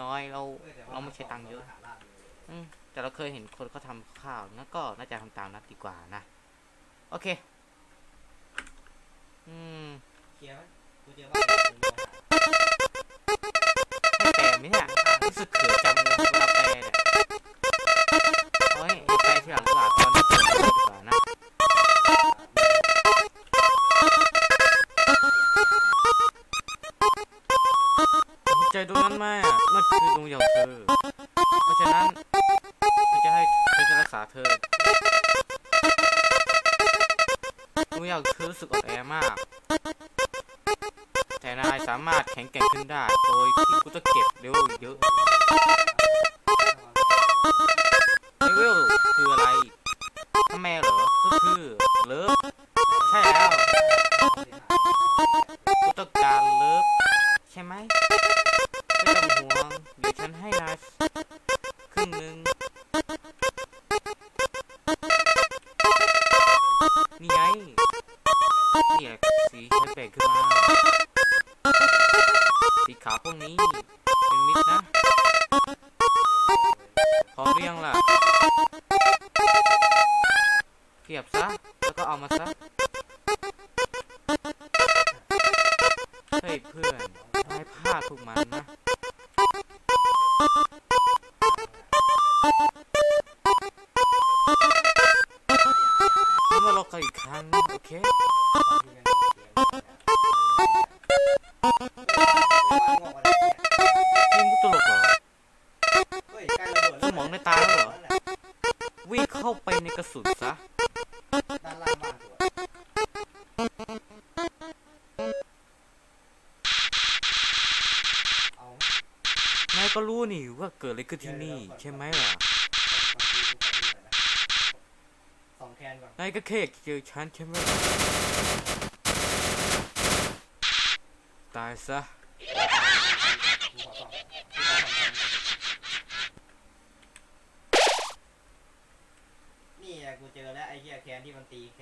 น้อยเราเราไม่ใช้ตังค์เยอะแต่เราเคยเห็นคนเขาทำข้าวนั่นก็น่าจะทำตามนั้นดีกว่านะโอเค อืมเคลียร์ไหมกูว่าแปลไหมเนี่ยรู้สึกเขินจังเลยเวลาแปลเนี่ยโอ้ยแปลที่หลังหลังตอนนี้ มันคือดวงอย่างเธอ เพราะฉะนั้นฉันจะให้ฉันจะรักษาเธอดวงย่างเธอรู้สึกอ่อนแอมาก แต่นายสามารถแข็งแกร่งขึ้นได้ โดยที่กูจะเก็บเลเวลเยอะเลเวลคืออะไรทำไมเหรอ ก็คือเลิฟ ไปในกระสุนซะนานายก็รู้นี่ว่าเกิดอะไรขึ้นที่นี่ใช่ไหมล่ะนายก็เค่เจอฉันใช่ไหมตายซะ ตีแก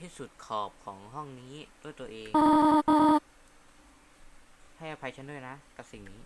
ที่สุดขอบของห้องนี้ด้วยตัวเอง ให้อภัยฉันด้วยนะ กับสิ่งนี้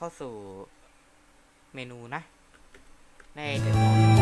เข้าสู่เมนูนะในเดอะมอล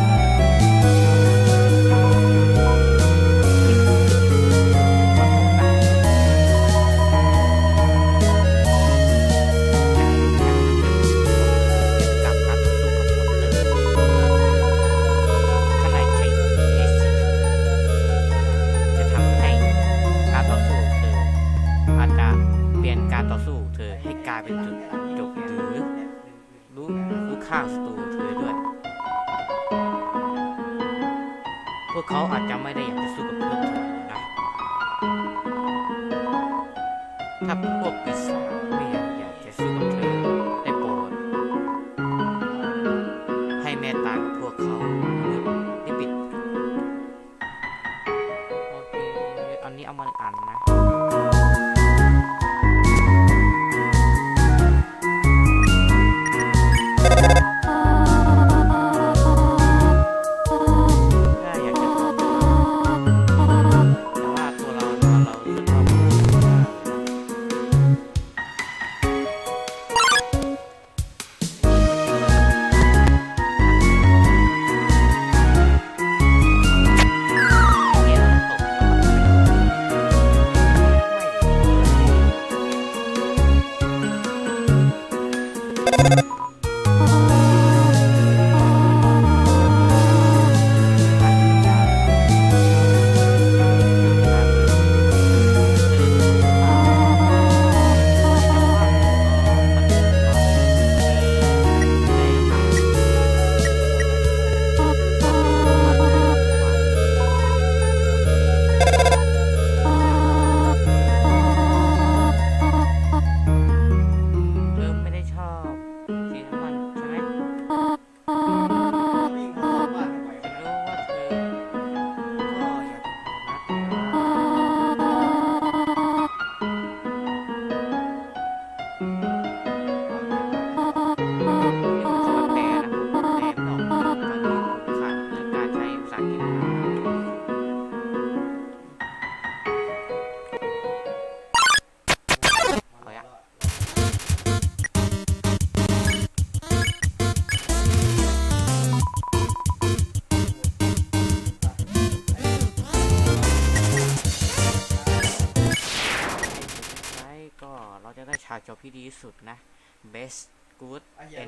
กู๊ดไอ้เหี้ย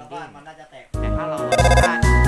แตก แต่ถ้าเราบ้าน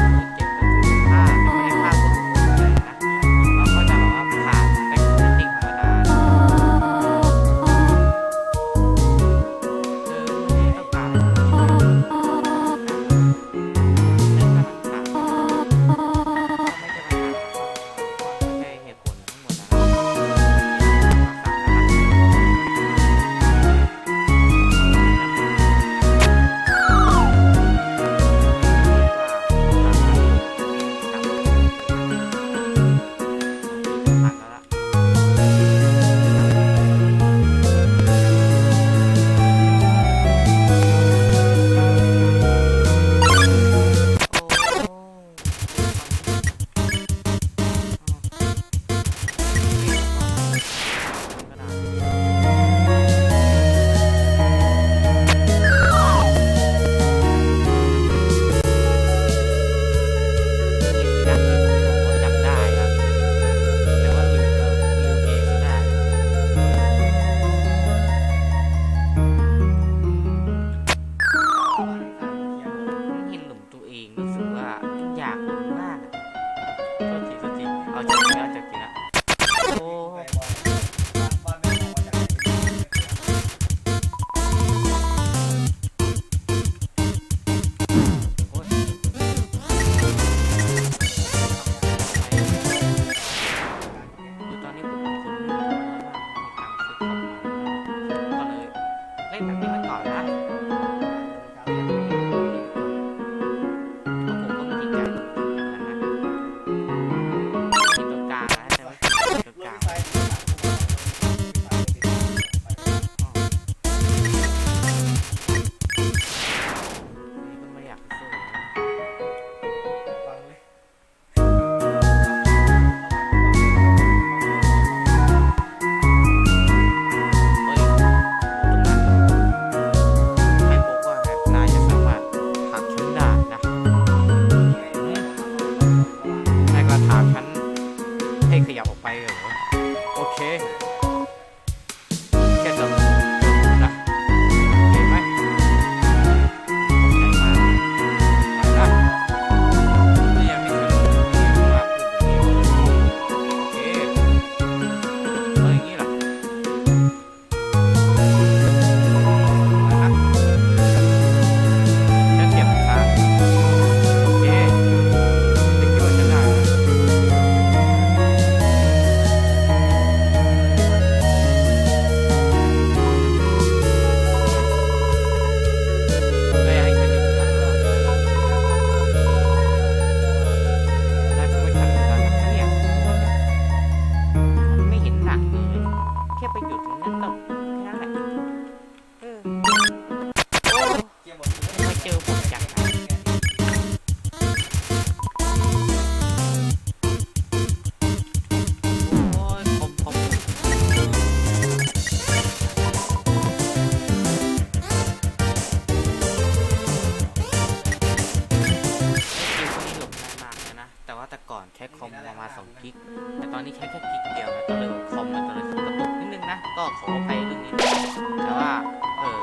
ก็ขอไปเรื่องนี้ด้วยแต่ว่า เออ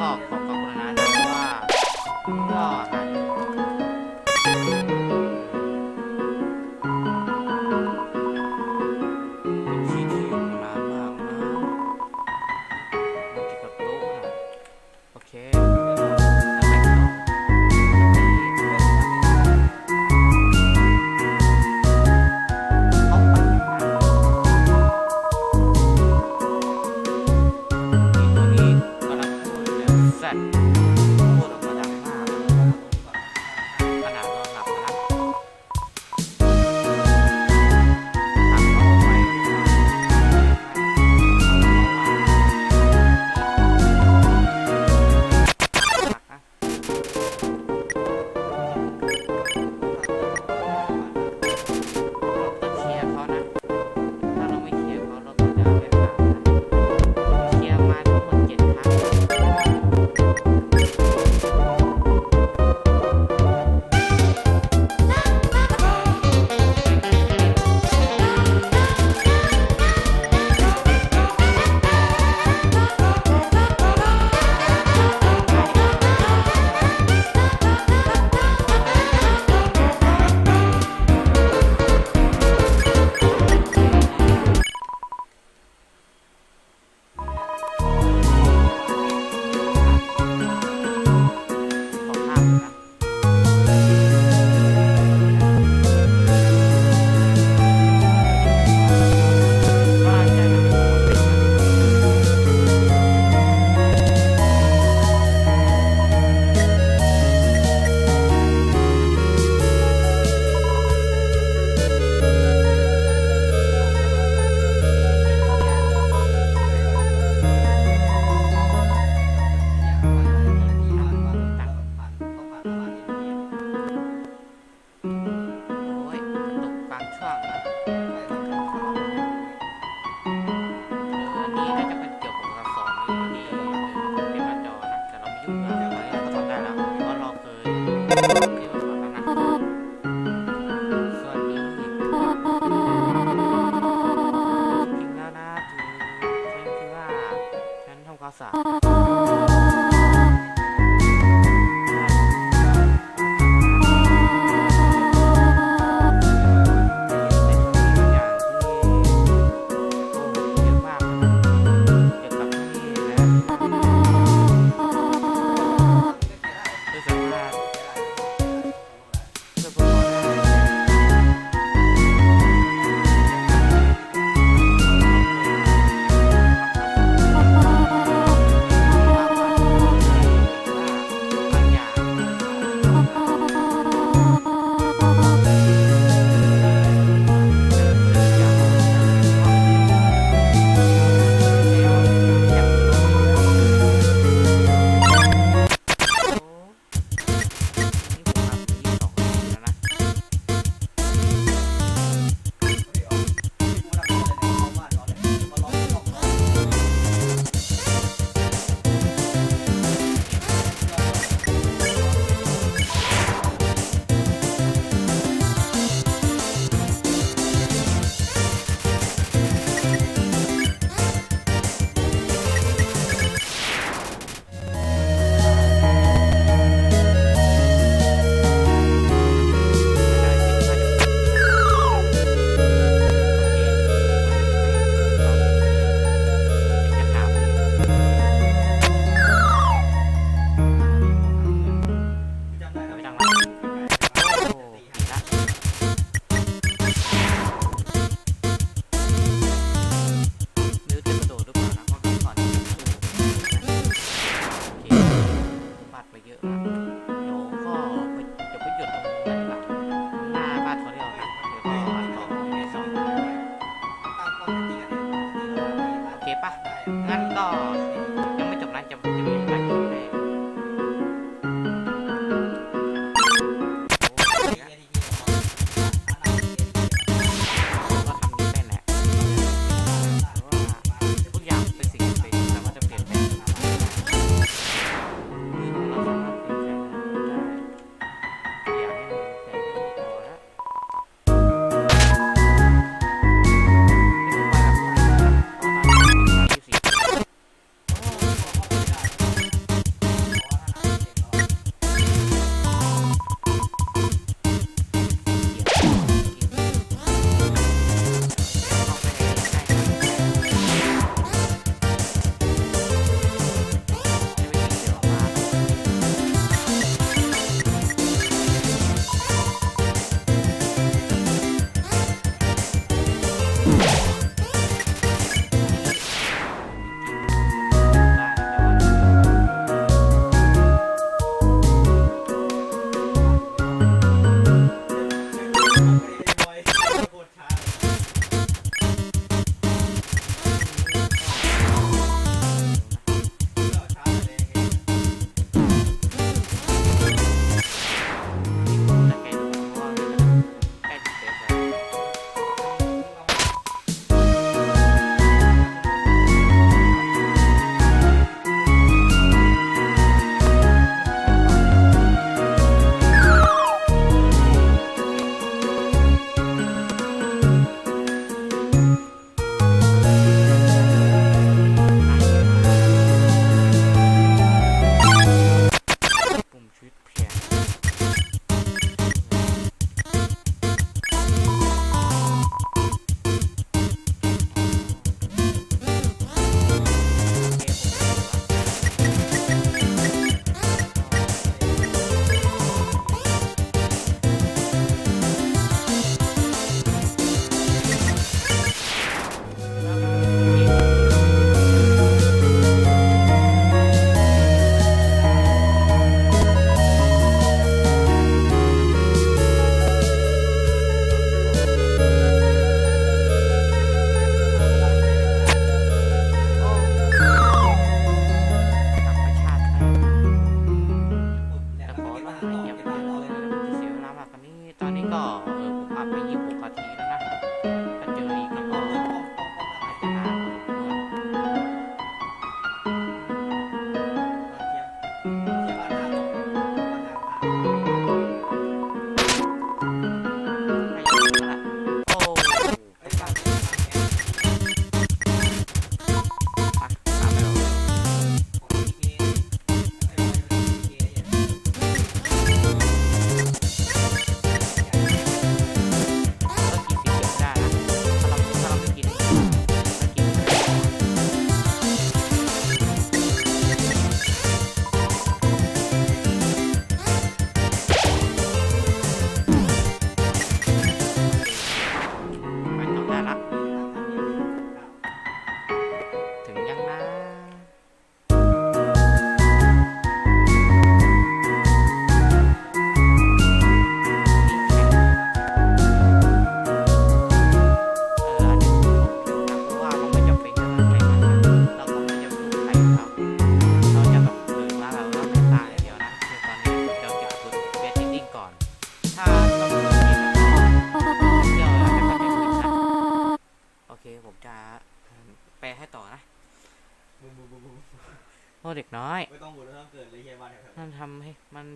ก็ขอขอบคุณนะที่ว่าก็อา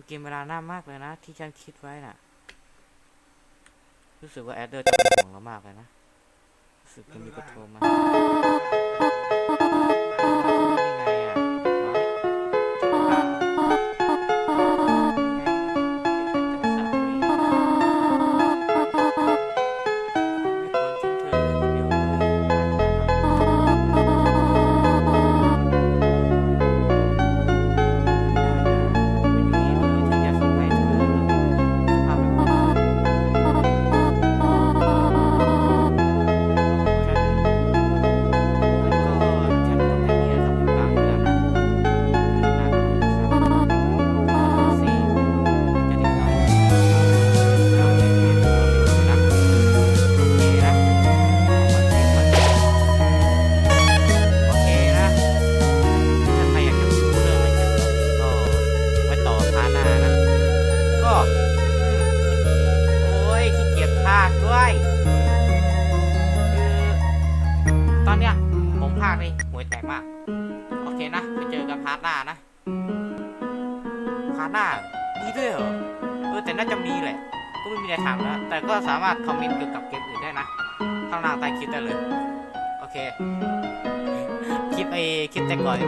กินเวลาหน้ามากเลยนะ ที่ฉันคิดไว้น่ะ รู้สึกว่าแอดเดอร์จะห่วงเรามากเลยนะรู้สึกมีกระโทรมา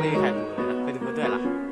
厉害